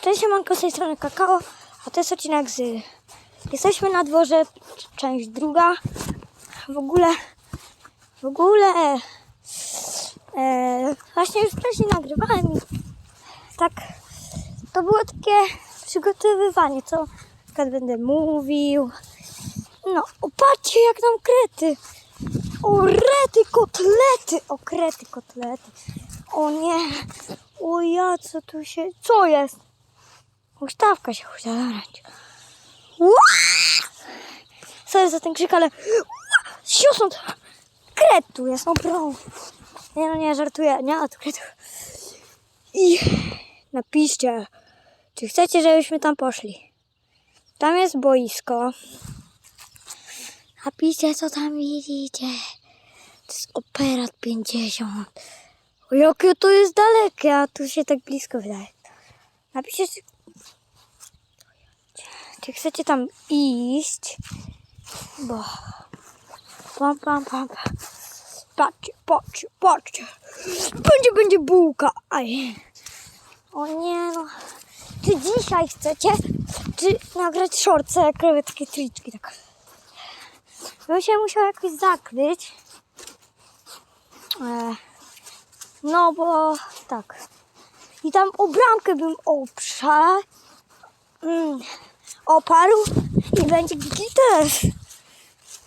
Cześć, siemanko, z tej strony Kakao, a to jest odcinek z... Jesteśmy na dworze, część druga. W ogóle, w ogóle, e, właśnie już wcześniej nagrywałem i tak, to było takie przygotowywanie, co na będę mówił. No, opatrzcie jak nam krety. O, rety, kotlety, o, krety, kotlety. O nie, o ja, co tu się, co jest? Ustawka się chciała zabrać. Sorry za ten krzyk, ale siosąd kret tu jest, no bro. Nie no, nie, żartuję, nie, a tu kret. I napiszcie, czy chcecie, żebyśmy tam poszli. Tam jest boisko. Napiszcie, co tam widzicie. To jest Operat 50. O, jakie to jest dalekie, a tu się tak blisko wydaje. Napiszcie, czy chcecie tam iść. Bo... Pam, pam, pam, pam. Patrzcie, patrzcie, patrzcie. Będzie, będzie bułka. Aj. O nie no. Czy dzisiaj chcecie, czy nagrać shortce, jak takie triczki, tak. Bym się musiał jakoś zakryć. E, no bo tak. I tam o bramkę bym obszedł. Mm, oparł i będzie gites.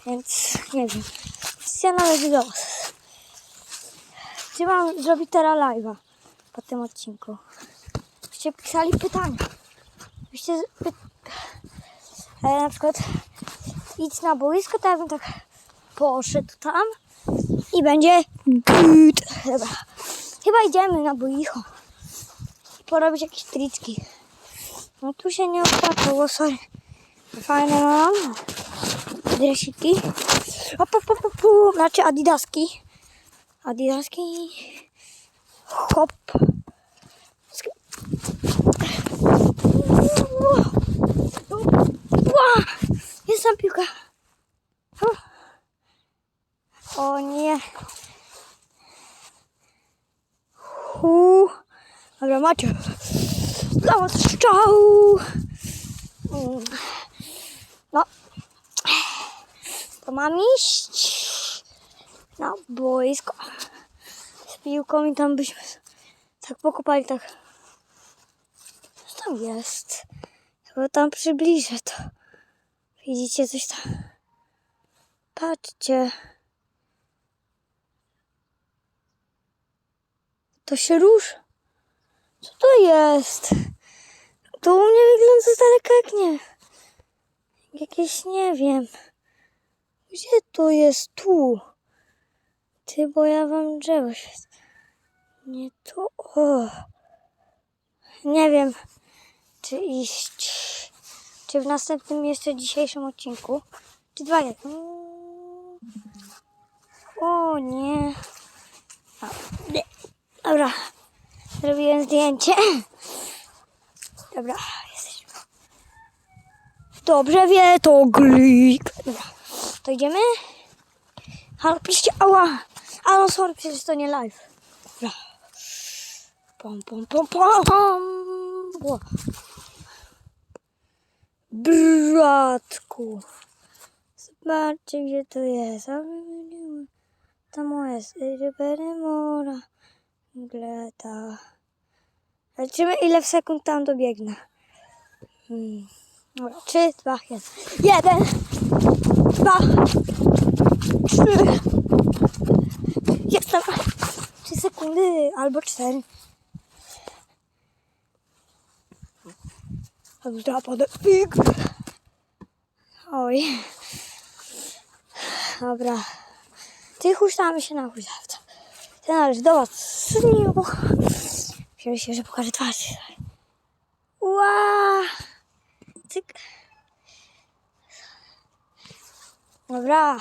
Więc nie wiem. Ja nawet was. Czy mam zrobić teraz live'a po tym odcinku? Byście pisali pytania. Byście py... e, na przykład idź na boisko, to ja bym tak poszedł tam i będzie good. Dobra. Chyba idziemy na boisko. I porobić jakieś triczki. No tu się nie opłacało, sorry. Fajne mam. Dresiki. Hop, hop, hop, hop, hop. Znaczy adidaski. Adidaski. Hop. Sk- Ła! Jest Dla strzał. Mm. No. To mam iść na boisko z piłką i tam byśmy tak pokopali, tak. Co tam jest? Chyba tam przybliżę to. Widzicie coś tam? Patrzcie. To się rusza. Co to jest? To u mnie wygląda z daleka jak nie. Jakieś nie wiem. Gdzie to jest? Tu. Ty, bo ja wam drzewo świecę. Nie tu. O. Nie wiem, czy iść. Czy w następnym jeszcze dzisiejszym odcinku. Czy dwa jeden. O nie. A, nie. Dobra. Zrobiłem zdjęcie. Dobra, jesteśmy. Dobrze wie to glik. Dobra, to idziemy. Ale piszcie, ała. A no sorry, przecież to nie live. Dobra. Pom, pom, pom, pom. Ło. Bratku. Zobaczcie, gdzie to jest. Tam jest. Mora. Gleta. Zobaczymy, ile w sekund tam dobiegnę. Hmm. Dobra, trzy, dwa, jeden. Jeden, dwa, trzy. Jestem. Trzy sekundy albo cztery. Dobra, podę. Pik. Oj. Dobra. Ty huśtamy się na huśtawca. Ty należy do was. Wziąłem się, że pokażę twarz. Ła! Cyk. Dobra.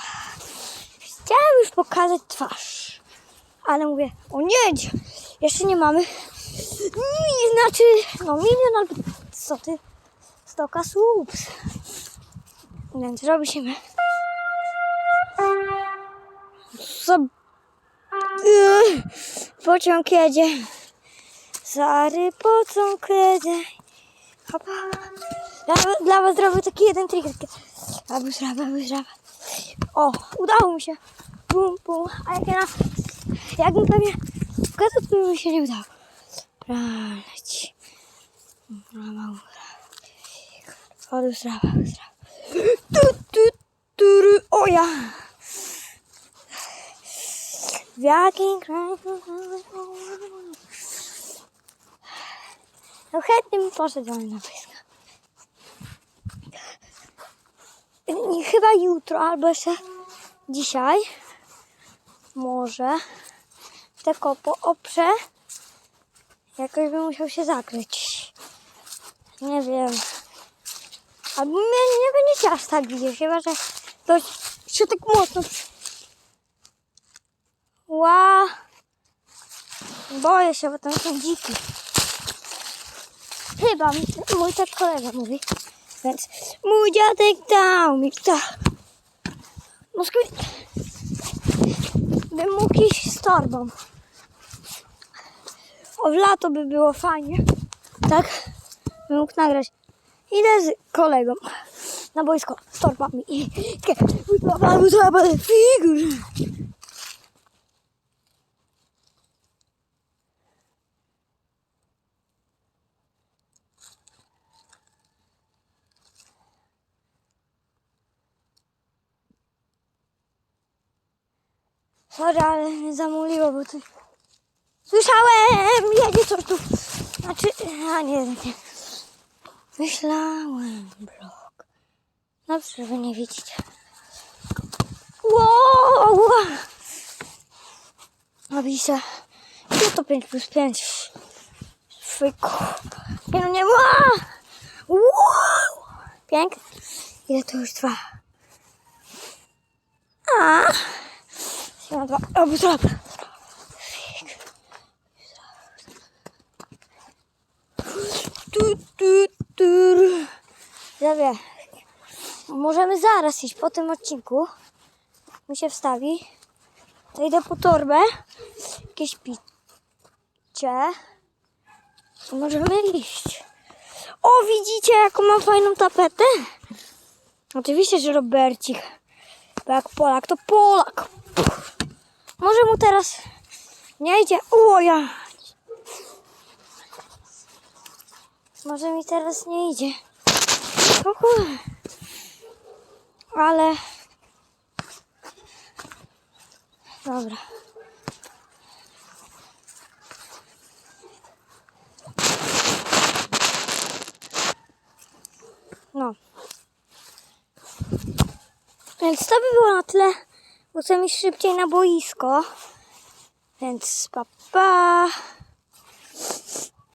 Chciałem już pokazać twarz. Ale mówię, o nie, jeszcze nie mamy. Nie, znaczy, no milion albo co ty? Stoka subs. Więc robimy. Co? Yy, Pociąg jedzie. Zary pociąg jedzie. Hopa. Ja dla was zrobię taki jeden trik. Taki... Abus raba, abus raba. O, udało mi się. Bum, bum. A jak ja na... Jakbym pewnie pokazał, to by mi się nie udało. Brać. Raba, Abus raba, abus raba. Tu, tu, tu. O ja. W jakim kraju... No chętnie bym poszedł na boisko. I Chyba jutro, albo jeszcze dzisiaj. Może. Te kopo oprze. Jakoś bym musiał się zakryć. Nie wiem. Albo mnie nie będziecie aż tak widzieć, chyba że to się tak mocno... Ła! Boję się, bo tam są dziki. Chyba mój tak kolega mówi. Więc mój dziadek dał mi tak. No skry... Bym mógł iść z torbą. O, w lato by było fajnie. Tak? Bym mógł nagrać. Idę z kolegą na boisko z torbami i figur. Sorry, ale mnie zamuliło, bo tu... Słyszałem! Jedzie coś tu. Znaczy... A nie, nie. Myślałem, blok. Dobrze, że nie widzicie. Wow! A widzicie? Gdzie to 5 plus 5? Fyku. Nie no nie ma! Wow! Pięknie. Ile to już trwa? A! Ja dwa. Albo zrobię. Tu, tu. Możemy zaraz iść po tym odcinku. Mi się wstawi. To idę po torbę. Jakieś picie. I możemy iść. O, widzicie jaką mam fajną tapetę? Oczywiście, że Robercik. Bo jak Polak, to Polak. Może mu teraz nie idzie. O ja. Może mi teraz nie idzie. Ale. Dobra. No. Więc to by było na tyle, chcę iść szybciej na boisko. Więc pa, pa.